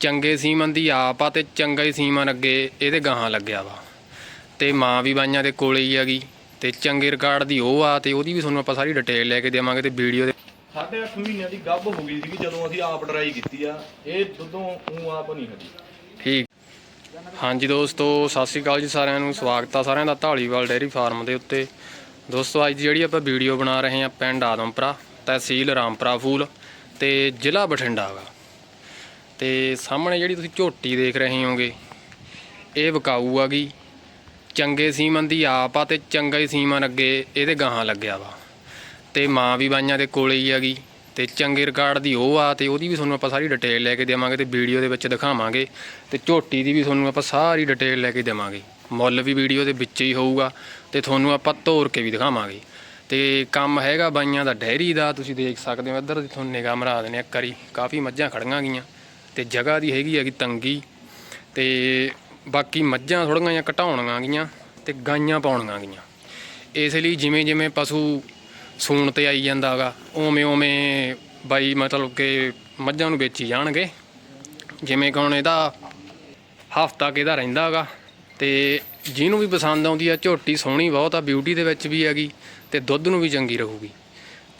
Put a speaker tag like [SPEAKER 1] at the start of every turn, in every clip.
[SPEAKER 1] ਚੰਗੇ ਸੀਮਨ ਦੀ ਆਪ ਆ ਤੇ ਚੰਗਾ ਹੀ ਸੀਮਨ ਅੱਗੇ ਇਹਦੇ ਗਾਹਾਂ ਲੱਗਿਆ ਵਾ। ਤੇ ਮਾਂ ਵੀ ਬਾਈਆਂ ਦੇ ਕੋਲੇ ਹੀ ਹੈਗੀ ਤੇ ਚੰਗੇ ਰਿਕਾਰਡ ਦੀ ਉਹ ਆ ਤੇ ਉਹਦੀ ਵੀ ਤੁਹਾਨੂੰ ਆਪਾਂ ਸਾਰੀ ਡਿਟੇਲ ਲੈ ਕੇ ਦੇਵਾਂਗੇ ਤੇ ਵੀਡੀਓ ਦੇ
[SPEAKER 2] ਸਾਢੇ ਅੱਠ ਮਹੀਨਿਆਂ ਦੀ ਗੱਭ ਹੋ ਗਈ ਸੀਗੀ ਜਦੋਂ ਅਸੀਂ ਆਪ ਡਰਾਈ ਕੀਤੀ ਆ। ਇਹ ਦੁੱਧੋਂ ਉਹ ਆਪ ਨਹੀਂ ਹੈਗੀ
[SPEAKER 1] ਠੀਕ। ਹਾਂਜੀ ਦੋਸਤੋ ਸਤਿ ਸ਼੍ਰੀ ਅਕਾਲ ਜੀ ਸਾਰਿਆਂ ਨੂੰ। ਸਵਾਗਤ ਆ ਸਾਰਿਆਂ ਦਾ ਢਾਲੀਵਾਲ ਡੇਅਰੀ ਫਾਰਮ ਦੇ ਉੱਤੇ। ਦੋਸਤੋ ਅੱਜ ਜਿਹੜੀ ਆਪਾਂ ਵੀਡੀਓ ਬਣਾ ਰਹੇ ਹਾਂ ਪਿੰਡ ਆਦਮਪੁਰਾ ਤਹਿਸੀਲ ਰਾਮਪੁਰਾ ਫੂਲ ਤੇ ਜ਼ਿਲ੍ਹਾ ਬਠਿੰਡਾ ਗਾ ਤੇ ਸਾਹਮਣੇ ਜਿਹੜੀ ਤੁਸੀਂ ਝੋਟੀ ਦੇਖ ਰਹੇ ਹੋਗੇ, ਇਹ ਵਿਕਾਊ ਆ ਆਗੀ ਚੰਗੇ ਸੀਮਨ ਦੀ ਆਪ ਆ ਤੇ ਚੰਗਾ ਹੀ ਸੀਮਨ ਅੱਗੇ ਇਹਦੇ ਗਾਹਾਂ ਲੱਗਿਆ ਵਾ। ਤੇ ਮਾਂ ਵੀ ਬਾਈਆਂ ਦੇ ਕੋਲੇ ਹੀ ਹੈਗੀ ਤੇ ਚੰਗੇ ਰਿਕਾਰਡ ਦੀ ਉਹ ਆ ਤੇ ਉਹਦੀ ਵੀ ਤੁਹਾਨੂੰ ਆਪਾਂ ਸਾਰੀ ਡਿਟੇਲ ਲੈ ਕੇ ਦੇਵਾਂਗੇ ਤੇ ਵੀਡੀਓ ਦੇ ਵਿੱਚ ਦਿਖਾਵਾਂਗੇ ਤੇ ਝੋਟੀ ਦੀ ਵੀ ਤੁਹਾਨੂੰ ਆਪਾਂ ਸਾਰੀ ਡਿਟੇਲ ਲੈ ਕੇ ਦੇਵਾਂਗੇ। ਮੁੱਲ ਵੀ ਵੀਡੀਓ ਦੇ ਵਿੱਚ ਹੀ ਹੋਊਗਾ ਤੇ ਤੁਹਾਨੂੰ ਆਪਾਂ ਤੋਰ ਕੇ ਵੀ ਦਿਖਾਵਾਂਗੇ। ਤੇ ਕੰਮ ਹੈਗਾ ਬਾਈਆਂ ਦਾ ਡੈਰੀ ਦਾ, ਤੁਸੀਂ ਦੇਖ ਸਕਦੇ ਹੋ ਇੱਧਰ ਦੀ ਤੁਹਾਨੂੰ ਨਿਗਾਹ ਮਰਾ ਦਿੰਦੇ ਆ ਕਰੀ ਕਾਫੀ ਮੱਝਾਂ ਖੜੀਆਂ ਗਈਆਂ। ਤੇ ਜਗ੍ਹਾ ਦੀ ਹੈਗੀ ਹੈਗੀ ਤੰਗੀ ਤੇ ਬਾਕੀ ਮੱਝਾਂ ਥੋੜੀਆਂ ਜਿਹੀਆਂ ਘਟਾਉਣੀਆਂ ਗੀਆਂ ਤੇ ਗਾਈਆਂ ਪਾਉਣੀਆਂ ਗੀਆਂ ਇਸ ਲਈ ਜਿਵੇਂ ਜਿਵੇਂ ਪਸ਼ੂ ਸੂਣ ਤੇ ਆਈ ਜਾਂਦਾ ਹੈਗਾ ਉਵੇਂ ਉਵੇਂ ਬਾਈ ਮਤਲਬ ਕਿ ਮੱਝਾਂ ਨੂੰ ਵੇਚੀ ਜਾਣਗੇ। ਜਿਵੇਂ ਕੌਣ ਇਹਦਾ ਹਫਤਾ ਕਿਹਦਾ ਰਹਿੰਦਾ ਹੈਗਾ ਤੇ ਜਿਹਨੂੰ ਵੀ ਪਸੰਦ ਆਉਂਦੀ ਆ, ਝੋਟੀ ਸੋਹਣੀ ਬਹੁਤ ਆ ਬਿਊਟੀ ਦੇ ਵਿੱਚ ਵੀ ਹੈਗੀ ਤੇ ਦੁੱਧ ਨੂੰ ਵੀ ਚੰਗੀ ਰਹੂਗੀ।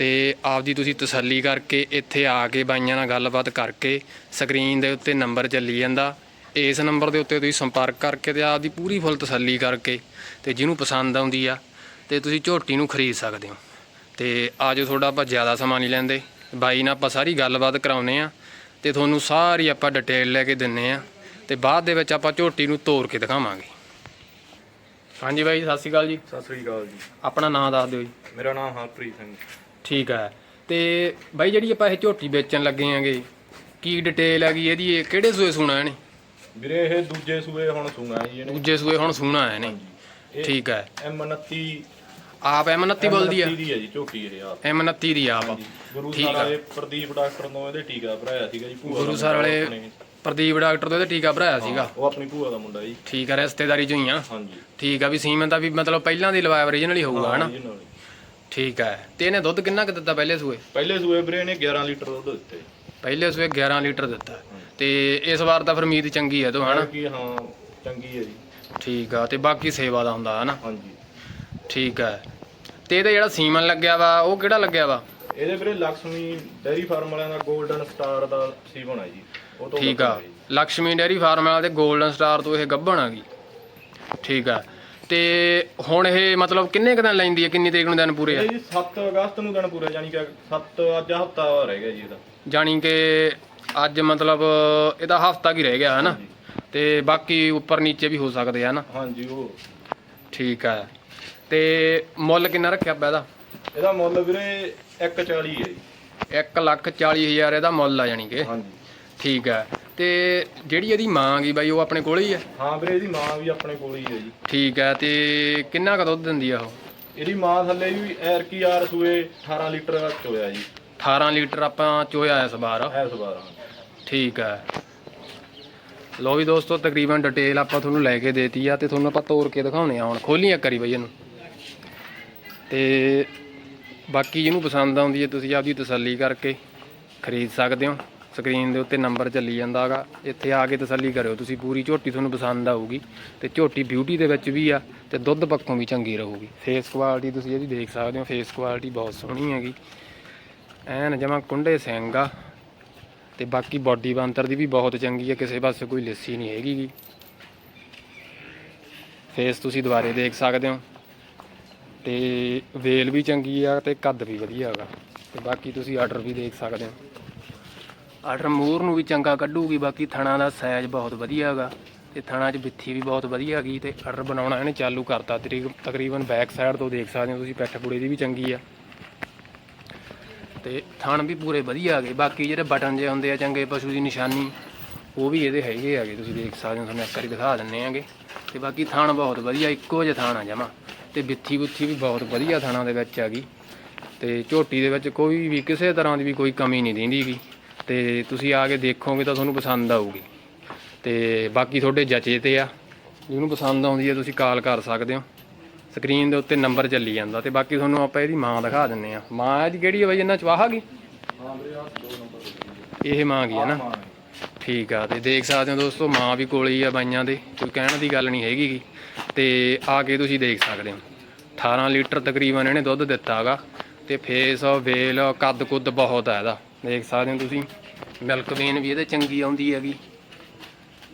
[SPEAKER 1] ਤੇ ਆਪਦੀ ਤੁਸੀਂ ਤਸੱਲੀ ਕਰਕੇ ਇੱਥੇ ਆ ਕੇ ਬਾਈਆਂ ਨਾਲ ਗੱਲਬਾਤ ਕਰਕੇ ਸਕਰੀਨ ਦੇ ਉੱਤੇ ਨੰਬਰ ਚੱਲੀ ਜਾਂਦਾ। ਇਸ ਨੰਬਰ ਦੇ ਉੱਤੇ ਤੁਸੀਂ ਸੰਪਰਕ ਕਰਕੇ ਤੇ ਆਪਦੀ ਪੂਰੀ ਫੁੱਲ ਤਸੱਲੀ ਕਰਕੇ ਤੇ ਜਿਹਨੂੰ ਪਸੰਦ ਆਉਂਦੀ ਆ ਤੇ ਤੁਸੀਂ ਝੋਟੀ ਨੂੰ ਖਰੀਦ ਸਕਦੇ ਹੋ। ਤੇ ਆਜੋ ਤੁਹਾਡਾ ਆਪਾਂ ਜ਼ਿਆਦਾ ਸਮਾਂ ਨਹੀਂ ਲੈਂਦੇ। ਬਾਈ ਨਾਲ ਆਪਾਂ ਸਾਰੀ ਗੱਲਬਾਤ ਕਰਾਉਨੇ ਆ ਤੇ ਤੁਹਾਨੂੰ ਸਾਰੀ ਆਪਾਂ ਡਿਟੇਲ ਲੈ ਕੇ ਦਿੰਨੇ ਆ ਤੇ ਬਾਅਦ ਦੇ ਵਿੱਚ ਆਪਾਂ ਝੋਟੀ ਨੂੰ ਤੋੜ ਕੇ ਦਿਖਾਵਾਂਗੇ। ਹਾਂਜੀ ਬਾਈ ਸਤਿ ਸ਼੍ਰੀ ਅਕਾਲ ਜੀ।
[SPEAKER 2] ਸਤਿ ਸ੍ਰੀ ਅਕਾਲ ਜੀ।
[SPEAKER 1] ਆਪਣਾ ਨਾਮ ਦੱਸ ਦਿਓ ਜੀ।
[SPEAKER 2] ਮੇਰਾ ਨਾਮ ਹਰਪ੍ਰੀਤ ਸਿੰਘ।
[SPEAKER 1] ਠੀਕ ਹੈ ਤੇ ਬਾਈ ਜਿਹੜੀ ਆਪਾਂ ਇਹ ਝੋਟੀ ਵੇਚਣ ਲੱਗੇ ਆਂਗੇ ਕੀ ਡਿਟੇਲ ਹੈਗੀ ਇਹਦੀ ਇਹ ਕਿਹੜੇ ਸੂਏ ਸੁਣਾ ਇਹਨੇ?
[SPEAKER 2] ਵੀਰੇ ਇਹ ਦੂਜੇ ਸੂਏ ਹੁਣ ਸੂਣਾ ਜੀ ਇਹਨੇ।
[SPEAKER 1] ਦੂਜੇ ਸੂਏ ਹੁਣ ਸੁਣਾ ਹੈ ਨੇ
[SPEAKER 2] ਇਹ
[SPEAKER 1] ਠੀਕ ਹੈ
[SPEAKER 2] M29
[SPEAKER 1] ਆਪ M29 ਬੋਲਦੀ ਆ?
[SPEAKER 2] M29 ਦੀ ਹੈ ਜੀ ਝੋਟੀ ਇਹ ਆਪ।
[SPEAKER 1] M29 ਦੀ ਆਪ।
[SPEAKER 2] ਗੁਰੂ
[SPEAKER 1] ਆ।
[SPEAKER 2] ਵਾਲੇ ਪ੍ਰਦੀਪ ਡਾਕਟਰ ਤੋਂ ਇਹਦੇ ਟੀਕਾ ਭਰਾਇਆ ਸੀਗਾ ਜੀ ਭੂਆ
[SPEAKER 1] ਗੁਰੂ ਸਰ ਵਾਲੇ। ਪ੍ਰਦੀਪ ਡਾਕਟਰ ਤੋਂ ਇਹਦਾ ਟੀਕਾ ਭਰਾਇਆ ਸੀਗਾ।
[SPEAKER 2] ਉਹ ਆਪਣੀ ਭੂਆ ਦਾ ਮੁੰਡਾ ਜੀ।
[SPEAKER 1] ਠੀਕ ਹੈ ਰਿਸ਼ਤੇਦਾਰੀ ਚੋਂ ਹੀ ਆ।
[SPEAKER 2] ਹਾਂਜੀ।
[SPEAKER 1] ਠੀਕ ਆ ਵੀ ਸੀਮਨ ਦਾ ਵੀ ਮਤਲਬ ਪਹਿਲਾਂ ਦੀ ਲਵਾਇਆ origignal ਹੀ ਹੋਊਗਾ ਹਨਾ। ਠੀਕ ਹੈ। ਤੇ ਇਹਨੇ ਦੁੱਧ ਕਿੰਨਾ ਕੁ ਦਿੱਤਾ ਪਹਿਲੇ ਸੂਏ?
[SPEAKER 2] ਪਹਿਲੇ ਸੂਏ ਵੀਰੇ ਨੇ 11 ਲੀਟਰ ਦੁੱਧ ਦਿੱਤੇ।
[SPEAKER 1] ਪਹਿਲੇ ਸੂਏ 11 ਲੀਟਰ ਦਿੱਤਾ। ਤੇ ਇਸ ਵਾਰ ਤਾਂ ਫਿਰ ਉਮੀਦ ਚੰਗੀ ਹੈ ਤੋਂ
[SPEAKER 2] ਕਿ ਹਾਂ ਚੰਗੀ ਹੈ ਜੀ।
[SPEAKER 1] ਠੀਕ ਆ ਤੇ ਬਾਕੀ ਸੇਵਾ ਦਾ ਹੁੰਦਾ ਹਨਾ?
[SPEAKER 2] ਹਾਂਜੀ।
[SPEAKER 1] ਠੀਕ ਹੈ। ਤੇ ਇਹਦਾ ਜਿਹੜਾ ਸੀਮਨ ਲੱਗਿਆ ਵਾ ਉਹ ਕਿਹੜਾ ਲੱਗਿਆ ਵਾ?
[SPEAKER 2] ਇਹਦੇ ਵੀਰੇ ਲక్ష్ਮੀ ਡੈਰੀ ਫਾਰਮ ਵਾਲਿਆਂ ਦਾ 골ਡਨ ਸਟਾਰ ਦਾ ਸੀ ਬਣਾ ਜੀ। ਉਹ ਤੋਂ
[SPEAKER 1] ਠੀਕ ਆ। ਲక్ష్ਮੀ ਡੈਰੀ ਫਾਰਮ ਵਾਲਾ ਤੇ 골ਡਨ ਸਟਾਰ ਤੋਂ ਇਹ ਗੱਭਣ ਆ ਗਈ। ਠੀਕ ਆ। ਤੇ ਹੁਣ ਇਹ ਮਤਲਬ ਕਿੰਨੇ ਕੁ ਦਿਨ ਲੈਂਦੀ ਹੈ? ਕਿੰਨੀ ਤਰੀਕ ਨੂੰ ਦਿਨ ਪੂਰੇ ਆ?
[SPEAKER 2] ਇਹ ਜੀ 7 ਅਗਸਤ ਨੂੰ ਦਿਨ ਪੂਰੇ ਜਾਨੀ ਕਿ 7 ਅੱਜ ਹਫਤਾ ਰਹਿ ਗਿਆ ਜੀ ਇਹਦਾ।
[SPEAKER 1] ਜਾਣੀ ਕਿ ਅੱਜ ਮਤਲਬ ਇਹਦਾ ਹਫਤਾ ਕੀ ਰਹਿ ਗਿਆ ਹੈ ਨਾ ਤੇ ਬਾਕੀ ਉੱਪਰ ਨੀਚੇ ਵੀ ਹੋ ਸਕਦੇ ਆ ਨਾ
[SPEAKER 2] ਹਾਂਜੀ ਉਹ।
[SPEAKER 1] ਠੀਕ ਆ। ਤੇ ਮੁੱਲ ਕਿੰਨਾ ਰੱਖਿਆ ਪਿਆ ਇਹਦਾ?
[SPEAKER 2] ਇਹਦਾ ਮੁੱਲ ਵੀਰੇ 140 ਹੈ ਜੀ।
[SPEAKER 1] 1 ਲੱਖ 40 ਹਜ਼ਾਰ ਇਹਦਾ ਮੁੱਲ ਆ ਜਾਣੀ ਕਿ?
[SPEAKER 2] ਹਾਂਜੀ।
[SPEAKER 1] ਠੀਕ ਆ। ਤੇ ਜਿਹੜੀ ਇਹਦੀ ਮਾਂ ਗਈ ਬਾਈ ਉਹ ਆਪਣੇ ਕੋਲ ਹੀ ਆ?
[SPEAKER 2] ਹਾਂ ਵੀਰੇ ਇਹਦੀ ਮਾਂ ਵੀ ਆਪਣੇ ਕੋਲ ਹੀ ਹੈ ਜੀ।
[SPEAKER 1] ਠੀਕ ਆ ਤੇ ਕਿੰਨਾ ਕੁ ਦੁੱਧ ਦਿੰਦੀ ਆ ਉਹ?
[SPEAKER 2] ਇਹਦੀ ਮਾਂ ਥੱਲੇ ਵੀ ਐਰ ਕੀ ਆਰ ਸੂਏ 18 ਲੀਟਰ ਚੋਇਆ ਜੀ।
[SPEAKER 1] 18 ਲੀਟਰ ਆਪਾਂ ਚੋਇਆ ਇਸ ਵਾਰ।
[SPEAKER 2] ਐਸ ਵਾਰ
[SPEAKER 1] ਠੀਕ ਆ। ਲੋ ਵੀ ਦੋਸਤੋ ਤਕਰੀਬਨ ਡਿਟੇਲ ਆਪਾਂ ਤੁਹਾਨੂੰ ਲੈ ਕੇ ਦੇਤੀ ਆ ਤੇ ਤੁਹਾਨੂੰ ਆਪਾਂ ਤੋੜ ਕੇ ਦਿਖਾਉਣੇ ਆ ਹੁਣ। ਖੋਲੀਆਂ ਕਰੀ ਬਈ ਇਹਨੂੰ। ਤੇ ਬਾਕੀ ਜਿਹਨੂੰ ਪਸੰਦ ਆਉਂਦੀ ਹੈ ਤੁਸੀਂ ਆਪਦੀ ਤਸੱਲੀ ਕਰਕੇ ਖਰੀਦ ਸਕਦੇ ਹੋ। ਸਕਰੀਨ ਦੇ ਉੱਤੇ ਨੰਬਰ ਚੱਲੀ ਜਾਂਦਾਗਾ ਇੱਥੇ ਆ ਕੇ ਤਸੱਲੀ ਕਰਿਓ ਤੁਸੀਂ, ਪੂਰੀ ਝੋਟੀ ਤੁਹਾਨੂੰ ਪਸੰਦ ਆਊਗੀ ਤੇ ਝੋਟੀ ਬਿਊਟੀ ਦੇ ਵਿੱਚ ਵੀ ਆ ਤੇ ਦੁੱਧ ਪੱਖੋਂ ਵੀ ਚੰਗੀ ਰਹੂਗੀ। ਫੇਸ ਕੁਆਲਿਟੀ ਤੁਸੀਂ ਇਹਦੀ ਦੇਖ ਸਕਦੇ ਹੋ ਫੇਸ ਕੁਆਲਿਟੀ ਬਹੁਤ ਸੋਹਣੀ ਹੈਗੀ। ਐਨ ਜਮਾ ਕੁੰਡੇ ਸਿੰਘ ਆ ਤੇ ਬਾਕੀ ਬਾਡੀ ਬੰਤਰ ਦੀ ਵੀ ਬਹੁਤ ਚੰਗੀ ਹੈ ਕਿਸੇ ਪਾਸੇ ਕੋਈ ਲਿੱਸੀ ਨਹੀਂ ਹੈਗੀ ਫੇਸ ਤੁਸੀਂ ਦੁਬਾਰੇ ਦੇਖ ਸਕਦੇ ਹੋ ਤੇ ਵੇਲ ਵੀ ਚੰਗੀ ਆ ਤੇ ਕੱਦ ਵੀ ਵਧੀਆ ਹੈਗਾ। ਤੇ ਬਾਕੀ ਤੁਸੀਂ ਆਰਡਰ ਵੀ ਦੇਖ ਸਕਦੇ ਹੋ। ਆਰਡਰ ਮੂਰ ਨੂੰ ਵੀ ਚੰਗਾ ਕੱਢੂਗੀ, ਬਾਕੀ ਥਣਾ ਦਾ ਸਾਈਜ਼ ਬਹੁਤ ਵਧੀਆ ਹੈਗਾ ਤੇ ਥਣਾ 'ਚ ਬਿੱਥੀ ਵੀ ਬਹੁਤ ਵਧੀਆ ਹੈਗੀ ਤੇ ਆਰਡਰ ਬਣਾਉਣਾ ਇਹਨੇ ਚਾਲੂ ਕਰਤਾ। ਤਕਰੀਬ- ਤਕਰੀਬਨ ਬੈਕ ਸਾਈਡ ਤੋਂ ਦੇਖ ਸਕਦੇ ਹੋ ਤੁਸੀਂ, ਪਿੱਠ ਪੂੜੇ ਦੀ ਵੀ ਚੰਗੀ ਆ। ਤੇ ਥਣ ਵੀ ਪੂਰੇ ਵਧੀਆ ਗਏ ਬਾਕੀ ਜਿਹੜੇ ਬਟਨ ਜੇ ਹੁੰਦੇ ਆ ਚੰਗੇ ਪਸ਼ੂ ਦੀ ਨਿਸ਼ਾਨੀ, ਉਹ ਵੀ ਇਹਦੇ ਹੈਗੇ ਹੈਗੇ, ਤੁਸੀਂ ਦੇਖ ਸਕਦੇ ਹੋ, ਤੁਹਾਨੂੰ ਇੱਕ ਵਾਰੀ ਦਿਖਾ ਦਿੰਨੇ ਆਂਗੇ। ਤੇ ਬਾਕੀ ਥਣ ਬਹੁਤ ਵਧੀਆ, ਇੱਕੋ ਜਿਹਾ ਥਣ ਆ ਜਮਾ। ਤੇ ਬਿੱਥੀ ਬੁੱਥੀ ਵੀ ਬਹੁਤ ਵਧੀਆ ਥਣਾਂ ਦੇ ਵਿੱਚ ਹੈਗੀ। ਤੇ ਝੋਟੀ ਦੇ ਵਿੱਚ ਕੋਈ ਵੀ ਕਿਸੇ ਤਰ੍ਹਾਂ ਦੀ ਵੀ ਕੋਈ ਕਮੀ ਨਹੀਂ ਦਿੰਦੀਗੀ ਤੇ ਤੁਸੀਂ ਆ ਕੇ ਦੇਖੋਗੇ ਤਾਂ ਤੁਹਾਨੂੰ ਪਸੰਦ ਆਊਗੀ। ਤੇ ਬਾਕੀ ਤੁਹਾਡੇ ਜਚੇ ਤੇ ਆ। ਜਿਹਨੂੰ ਪਸੰਦ ਆਉਂਦੀ ਹੈ ਤੁਸੀਂ ਕਾਲ ਕਰ ਸਕਦੇ ਹੋ। ਸਕਰੀਨ ਦੇ ਉੱਤੇ ਨੰਬਰ ਚੱਲੀ ਜਾਂਦਾ ਤੇ ਬਾਕੀ ਤੁਹਾਨੂੰ ਆਪਾਂ ਇਹਦੀ ਮਾਂ ਦਿਖਾ ਦਿੰਨੇ ਆ। ਮਾਂ ਇਹਦੀ ਕਿਹੜੀ ਹੈ ਬਾਈ? ਇਹਨਾਂ ਚਵਾਹਾ ਗਈ? ਇਹ ਮਾਂ ਗਈ ਹੈ ਨਾ। ਠੀਕ ਆ, ਤੇ ਦੇਖ ਸਕਦੇ ਹੋ ਦੋਸਤੋ, ਮਾਂ ਵੀ ਕੋਲ ਹੀ ਆ ਬਾਈਆਂ ਦੇ। ਕੋਈ ਕਹਿਣ ਦੀ ਗੱਲ ਨਹੀਂ ਹੈਗੀ ਗੀ। ਤੇ ਆ ਕੇ ਤੁਸੀਂ ਦੇਖ ਸਕਦੇ ਹੋ। 18 ਲੀਟਰ ਤਕਰੀਬਨ ਇਹਨੇ ਦੁੱਧ ਦਿੱਤਾ ਹੈਗਾ ਤੇ ਫੇਸ, ਵੇਲ ਕੱਦ ਕੁੱਦ ਬਹੁਤ ਆ ਇਹਦਾ। ਦੇਖ ਸਕਦੇ ਹੋ ਤੁਸੀਂ। ਮਿਲਕ ਵੇਨ ਵੀ ਇਹਦੇ ਚੰਗੀ ਆਉਂਦੀ ਹੈਗੀ।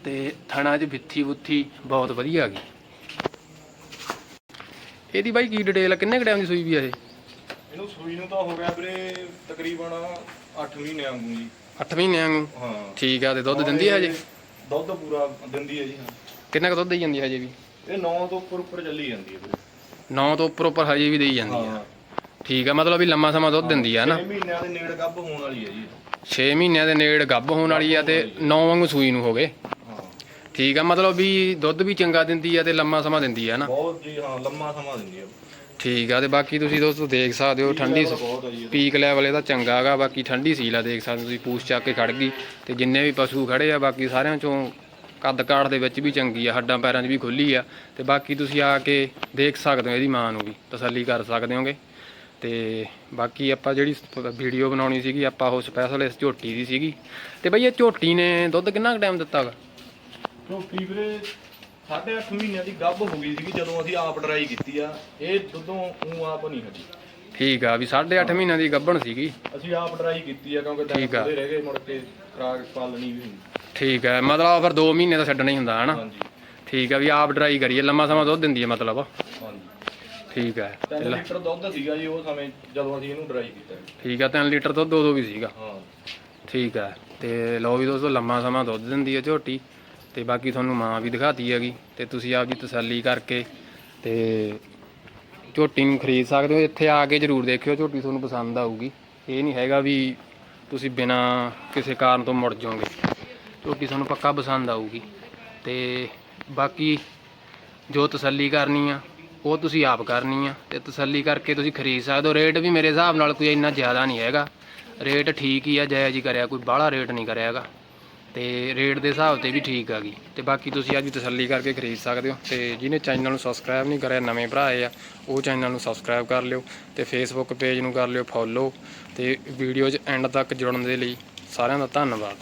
[SPEAKER 1] ਤੇ ਥਣਾ 'ਚ ਵਿੱਥੀ ਬੁੱਥੀ ਬਹੁਤ ਵਧੀਆ ਹੈਗੀ। ਇਹਦੀ ਬਾਈ ਕੀ ਡਿਟੇਲ ਕਿੰਨੇ ਟਾਈਮ ਦੀ ਸੂਈ ਵੀ ਆ ਇਹ?
[SPEAKER 2] ਇਹਨੂੰ ਸੂਈ ਨੂੰ ਤਾਂ ਹੋ ਗਿਆ ਵੀਰੇ ਤਕਰੀਬਨ 8 ਮਹੀਨੇ ਵਾਂਗੂ ਜੀ।
[SPEAKER 1] 8 ਮਹੀਨਿਆਂ ਨੂੰ
[SPEAKER 2] ਹਾਂ।
[SPEAKER 1] ਠੀਕ ਆ ਤੇ ਦੁੱਧ ਦਿੰਦੀ ਹੈ ਹਜੇ?
[SPEAKER 2] ਦੁੱਧ ਪੂਰਾ ਦਿੰਦੀ ਹੈ ਜੀ ਹਾਂ।
[SPEAKER 1] ਕਿੰਨਾ ਕੁ ਦੁੱਧ ਦੇਈ ਜਾਂਦੀ ਹੈ ਹਜੇ ਵੀ?
[SPEAKER 2] ਇਹ 9 ਤੋਂ ਉੱਪਰ ਉੱਪਰ ਚੱਲੀ ਜਾਂਦੀ ਹੈ ਵੀਰੇ।
[SPEAKER 1] 9 ਤੋਂ ਉੱਪਰ ਉੱਪਰ ਹਜੇ ਵੀ ਦੇਈ ਜਾਂਦੀ ਆ।
[SPEAKER 2] ਹਾਂ।
[SPEAKER 1] ਠੀਕ ਆ ਮਤਲਬ ਵੀ ਲੰਮਾ ਸਮਾਂ ਦੁੱਧ ਦਿੰਦੀ ਆ ਨਾ।
[SPEAKER 2] 6 ਮਹੀਨਿਆਂ ਦੇ ਨੇੜੇ ਗੱਭ ਹੋਣ ਵਾਲੀ ਹੈ ਜੀ।
[SPEAKER 1] 6 ਮਹੀਨਿਆਂ ਦੇ ਨੇੜ ਗੱਭ ਹੋਣ ਵਾਲੀ ਆ ਤੇ 9 ਵਾਂਗੂ ਸੂਈ ਨੂੰ ਹੋ। ਗਏ ਠੀਕ ਆ ਮਤਲਬ ਵੀ ਦੁੱਧ ਵੀ ਚੰਗਾ ਦਿੰਦੀ ਆ ਤੇ ਲੰਮਾ ਸਮਾਂ ਦਿੰਦੀ ਆ ਨਾ।
[SPEAKER 2] ਬਹੁਤ ਜੀ ਹਾਂ ਲੰਮਾ ਸਮਾਂ ਦਿੰਦੀ ਹੈ
[SPEAKER 1] ਠੀਕ ਆ ਤੇ ਬਾਕੀ ਤੁਸੀਂ ਦੋਸਤੋ ਦੇਖ ਸਕਦੇ ਹੋ ਠੰਡੀ ਪੀਕ ਲੈਵਲ ਇਹਦਾ ਚੰਗਾ ਹੈਗਾ ਬਾਕੀ ਠੰਡੀ ਸੀਲ ਆ ਦੇਖ ਸਕਦੇ ਹੋ ਤੁਸੀਂ ਪੂਛ ਚੱਕ ਕੇ ਖੜ ਗਈ। ਤੇ ਜਿੰਨੇ ਵੀ ਪਸ਼ੂ ਖੜੇ ਆ ਬਾਕੀ ਸਾਰਿਆਂ ਚੋਂ ਕੱਦ ਕਾਠ ਦੇ ਵਿੱਚ ਵੀ ਚੰਗੀ ਆ ਹੱਡਾਂ ਪੈਰਾਂ 'ਚ ਵੀ ਖੁੱਲੀ ਆ। ਤੇ ਬਾਕੀ ਤੁਸੀਂ ਆ ਕੇ ਦੇਖ ਸਕਦੇ ਹੋ ਇਹਦੀ ਮਾਂ ਨੂੰ ਵੀ ਤਸੱਲੀ ਕਰ ਸਕਦੇ ਹੋਗੇ। ਤੇ ਬਾਕੀ ਆਪਾਂ ਜਿਹੜੀ ਵੀਡੀਓ ਬਣਾਉਣੀ ਸੀਗੀ ਆਪਾਂ ਉਹ ਸਪੈਸ਼ਲ ਇਸ ਝੋਟੀ ਦੀ ਸੀਗੀ। ਤੇ ਬਈ ਇਹ ਝੋਟੀ ਨੇ ਦੁੱਧ ਕਿੰਨਾ ਕੁ ਟਾਈਮ ਦਿੱਤਾ ਗਾ?
[SPEAKER 2] ਝੋਟੀ ਵੀਰੇ 8.5 ਮਹੀਨਿਆਂ ਦੀ ਗੱਭ ਹੋ ਗਈ ਸੀਗੀ ਜਦੋਂ ਅਸੀਂ ਆਪ ਡਰਾਈ ਕੀਤੀ ਆ। ਇਹ ਦੁੱਧੋਂ ਉਹ ਆਪ ਨਹੀਂ ਹਟੀ।
[SPEAKER 1] ਠੀਕ ਆ ਵੀ 8.5 ਮਹੀਨਿਆਂ ਦੀ ਗੱਭਣ ਸੀਗੀ।
[SPEAKER 2] ਅਸੀਂ ਆਪ ਡਰਾਈ ਕੀਤੀ ਆ ਕਿਉਂਕਿ
[SPEAKER 1] ਆ।
[SPEAKER 2] ਥੋੜੇ ਰਹਿ ਗਏ ਮੁੜ ਕੇ ਖਰਾਕ ਪਾਲਣੀ ਵੀ ਹੁੰਦੀ
[SPEAKER 1] ਠੀਕ ਹੈ ਮਤਲਬ ਫਿਰ 2 ਮਹੀਨੇ ਦਾ ਛੱਡਣਾ ਹੀ ਹੁੰਦਾ ਹਨਾ?
[SPEAKER 2] ਹਾਂਜੀ।
[SPEAKER 1] ਠੀਕ ਆ ਵੀ ਆਪ ਡਰਾਈ ਕਰੀਏ ਲੰਮਾ ਸਮਾਂ ਦੁੱਧ ਦਿੰਦੀ ਹੈ ਮਤਲਬ। ਠੀਕ ਹੈ।
[SPEAKER 2] 3 ਲੀਟਰ ਦੁੱਧ ਸੀਗਾ ਜੀ ਉਹ ਸਮੇਂ ਜਦੋਂ ਅਸੀਂ ਇਹਨੂੰ ਡਰਾਈ ਕੀਤਾ।
[SPEAKER 1] ਠੀਕ ਆ 3 ਲੀਟਰ ਦੁੱਧ ਉਦੋਂ ਵੀ ਸੀਗਾ।
[SPEAKER 2] ਹਾਂ।
[SPEAKER 1] ਠੀਕ ਹੈ ਤੇ ਲਓ ਵੀ ਦੋਸਤੋ ਲੰਮਾ ਸਮਾਂ ਦੁੱਧ ਦਿੰਦੀ ਹੈ ਝੋਟੀ ਤੇ ਬਾਕੀ ਤੁਹਾਨੂੰ ਮਾਂ ਵੀ ਦਿਖਾਤੀ ਹੈਗੀ ਤੇ ਤੁਸੀਂ ਆਪ ਜੀ ਤਸੱਲੀ ਕਰਕੇ ਤੇ ਝੋਟੀ ਨੂੰ ਖਰੀਦ ਸਕਦੇ ਹੋ। ਇੱਥੇ ਆ ਕੇ ਜਰੂਰ ਦੇਖਿਓ ਝੋਟੀ ਤੁਹਾਨੂੰ ਪਸੰਦ ਆਊਗੀ। ਇਹ ਨਹੀਂ ਹੈਗਾ ਵੀ ਤੁਸੀਂ ਬਿਨਾ ਕਿਸੇ ਕਾਰਨ ਤੋਂ ਮੁੜ ਜਾਓਗੇ। ਝੋਟੀ ਤੁਹਾਨੂੰ ਪੱਕਾ ਪਸੰਦ ਆਊਗੀ। ਤੇ ਬਾਕੀ ਜੋ ਤਸੱਲੀ ਕਰਨੀ ਆ ਉਹ ਤੁਸੀਂ ਆਪ ਕਰਨੀ ਆ ਤੇ ਤਸੱਲੀ ਕਰਕੇ ਤੁਸੀਂ ਖਰੀਦ ਸਕਦੇ ਹੋ। ਰੇਟ ਵੀ ਮੇਰੇ ਹਿਸਾਬ ਨਾਲ ਕੋਈ ਇੰਨਾ ਜ਼ਿਆਦਾ ਨਹੀਂ ਹੈਗਾ। ਰੇਟ ਠੀਕ ਹੀ ਆ, ਜਾਇਜ਼ ਹੀ ਕਰਿਆ, ਕੋਈ ਬਾਹਲਾ ਰੇਟ ਨਹੀਂ ਕਰਿਆ ਹੈਗਾ। ਤੇ ਰੇਟ ਦੇ ਹਿਸਾਬ ਤੇ ਵੀ ਠੀਕ ਆ ਗਈ ਤੇ ਬਾਕੀ ਤੁਸੀਂ ਅੱਜ ਤਸੱਲੀ ਕਰਕੇ ਖਰੀਦ ਸਕਦੇ ਹੋ। ਤੇ ਜਿਹਨੇ ਚੈਨਲ ਨੂੰ ਸਬਸਕ੍ਰਾਈਬ ਨਹੀਂ ਕਰਿਆ, ਨਵੇਂ ਭਰਾ ਆਏ ਆ, ਉਹ ਚੈਨਲ ਨੂੰ ਸਬਸਕ੍ਰਾਈਬ ਕਰ ਲਿਓ ਤੇ ਫੇਸਬੁੱਕ ਪੇਜ ਨੂੰ ਕਰ ਲਿਓ ਫੋਲੋ ਤੇ ਵੀਡੀਓ 'ਚ ਐਂਡ ਤੱਕ ਜੁੜਨ ਦੇ ਲਈ ਸਾਰਿਆਂ ਦਾ ਧੰਨਵਾਦ।